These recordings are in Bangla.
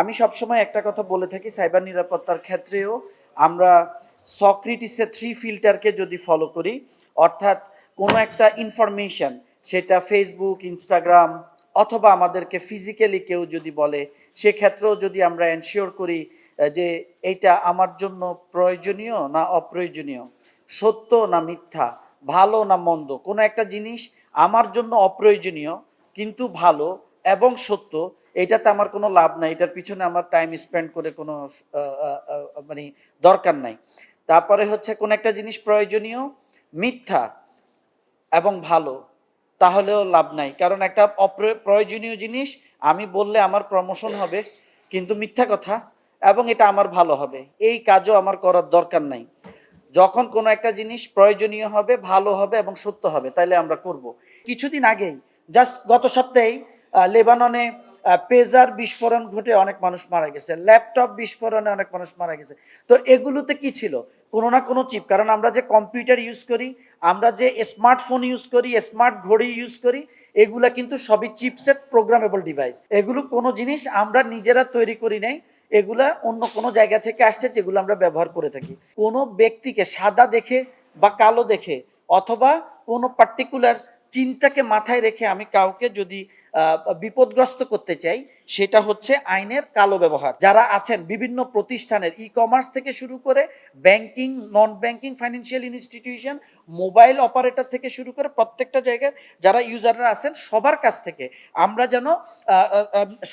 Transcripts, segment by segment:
আমি সবসময় একটা কথা বলে থাকি, সাইবার নিরাপত্তার ক্ষেত্রেও আমরা সক্রিটিসের থ্রি ফিল্টারকে যদি ফলো করি, অর্থাৎ কোনো একটা ইনফরমেশন সেটা ফেসবুক ইনস্টাগ্রাম অথবা আমাদেরকে ফিজিক্যালি কেউ যদি বলে, সেক্ষেত্রেও যদি আমরা এনশিওর করি যে এইটা আমার জন্য প্রয়োজনীয় না অপ্রয়োজনীয়, সত্য না মিথ্যা, ভালো না মন্দ, কোনো একটা জিনিস আমার জন্য অপ্রয়োজনীয়, কিন্তু ভালো এবং সত্য এটাতে আমার কোনো লাভ নাই, এটার পিছনে আমার টাইম স্পেন্ড করে কোনো মানে দরকার নাই। তারপরে হচ্ছে কোন একটা জিনিস প্রয়োজনীয়, মিথ্যা এবং ভালো, তাহলেও লাভ নাই। কারণ একটা প্রয়োজনীয় জিনিস, আমি বললে আমার প্রমোশন হবে, কিন্তু মিথ্যা কথা, এবং এটা আমার ভালো হবে। এই কাজও আমার করার দরকার নাই। যখন কোনো একটা জিনিস প্রয়োজনীয় হবে, ভালো হবে এবং সত্য হবে, তাইলে আমরা করব। কিছুদিন আগেই জাস্ট গত সপ্তাহেই লেবাননে পেজার বিস্ফোরণ ঘটে অনেক মানুষ মারা গেছে, ল্যাপটপ বিস্ফোরণে অনেক মানুষ মারা গেছে। তো এগুলোতে কি ছিল? কোনো না কোনো চিপ, কারণ আমরা যে কম্পিউটার ইউজ করি, আমরা যে স্মার্টফোন ইউজ করি স্মার্ট ঘড়ি ইউজ করি, এগুলা কিন্তু সবই চিপসেট প্রোগ্রামেবল ডিভাইস এগুলো কোনো জিনিস আমরা নিজেরা তৈরি করি নাই, এগুলা অন্য কোনো জায়গা থেকে আসছে যেগুলো আমরা ব্যবহার করে থাকি। কোনো ব্যক্তিকে সাদা দেখে বা কালো দেখে অথবা কোনো পার্টিকুলার চিন্তাকে মাথায় রেখে আমি কাউকে যদি বিপদগ্রস্ত করতে চাই, সেটা হচ্ছে আইনের কালো ব্যবহার। যারা আছেন বিভিন্ন প্রতিষ্ঠানের ই কমার্স থেকে শুরু করে banking non banking financial institution mobile operator থেকে শুরু করে প্রত্যেকটা জায়গায় যারা ইউজাররা আছেন, সবার কাছ থেকে আমরা যেন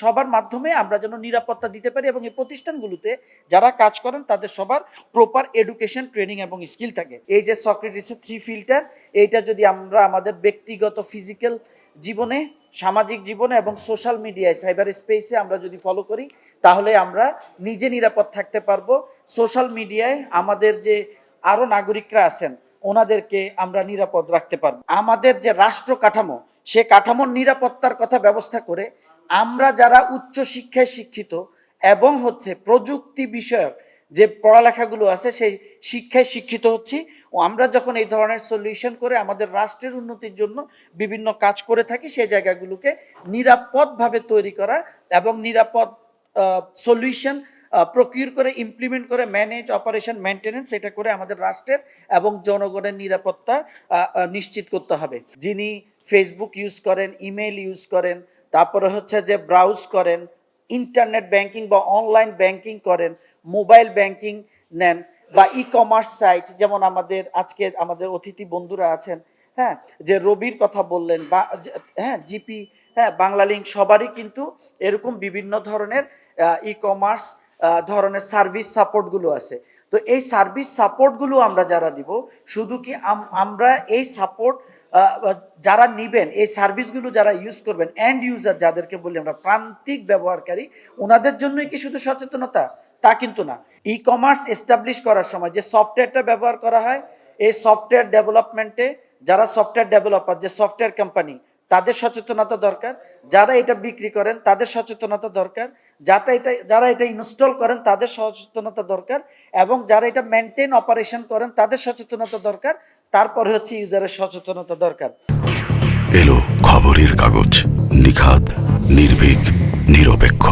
সবার মাধ্যমে আমরা যেন নিরাপত্তা দিতে পারি এবং এই প্রতিষ্ঠানগুলোতে যারা কাজ করেন, তাদের সবার প্রপার এডুকেশন ট্রেনিং এবং স্কিল থাকে। এই যে সক্রেটিসের থ্রি ফিল্টার এইটা যদি আমরা আমাদের ব্যক্তিগত ফিজিক্যাল জীবনে, সামাজিক জীবনে এবং সোশ্যাল মিডিয়ায় সাইবার স্পেসে আমরা যদি ফলো করি, তাহলে আমরা নিজে নিরাপদ থাকতে পারব। সোশ্যাল মিডিয়ায় আমাদের যে আরও নাগরিকরা আছেন, ওনাদেরকে আমরা নিরাপদ রাখতে পারব। আমাদের যে রাষ্ট্র কাঠামো, সে কাঠামোর নিরাপত্তার কথা ব্যবস্থা করে আমরা যারা উচ্চ শিক্ষায় শিক্ষিত এবং হচ্ছে প্রযুক্তি বিষয়ক যে পড়ালেখাগুলো আছে, সেই শিক্ষায় শিক্ষিত হচ্ছি। আমরা যখন এই ধরনের সলিউশন করে আমাদের রাষ্ট্রের উন্নতির জন্য বিভিন্ন কাজ করে থাকি, সেই জায়গাগুলোকে নিরাপদভাবে তৈরি করা এবং নিরাপদ সলিউশন প্রকিউর করে ইমপ্লিমেন্ট করে ম্যানেজ অপারেশন মেনটেনেন্স এটা করে আমাদের রাষ্ট্রের এবং জনগণের নিরাপত্তা নিশ্চিত করতে হবে। যিনি ফেসবুক ইউজ করেন ইমেল ইউজ করেন, তারপরে হচ্ছে যে ব্রাউজ করেন ইন্টারনেট ব্যাংকিং বা অনলাইন ব্যাংকিং করেন মোবাইল ব্যাংকিং নেন বা ই কমার্স সাইট যেমন আমাদের আজকে আমাদের অতিথি বন্ধুরা আছেন হ্যাঁ যে রবির কথা বললেন বা হ্যাঁ জিপি হ্যাঁ বাংলা লিঙ্ক সবারই কিন্তু এরকম বিভিন্ন ধরনের ই কমার্স ধরনের সার্ভিস সাপোর্টগুলো আছে। তো এই সার্ভিস সাপোর্টগুলো আমরা যারা দিব, শুধু কি আম- আমরা এই সাপোর্ট যারা নিবেন, এই সার্ভিসগুলো যারা ইউজ করবেন এন্ড ইউজার যাদেরকে বলি আমরা প্রান্তিক ব্যবহারকারী ওনাদের জন্যই কি শুধু সচেতনতা? তা কিন্তু না। ই কমার্স এস্টাবলিশ করার সময় যে সফটওয়্যারটা ব্যবহার করা হয়, এই সফটওয়্যার ডেভেলপমেন্টে যারা সফটওয়্যার ডেভেলপার যে সফটওয়্যার কোম্পানি তাদের সচেতনতা দরকার। যারা এটা বিক্রি করেন, তাদের সচেতনতা দরকার। যারা এটা যারা এটা ইনস্টল করেন, তাদের সচেতনতা দরকার। এবং যারা এটা মেনটেন অপারেশন করেন, তাদের সচেতনতা দরকার। তারপরে হচ্ছে ইউজারের সচেতনতা দরকার। এলো খবরের কাগজ নিখাত নির্ভীক, নিরপেক্ষ।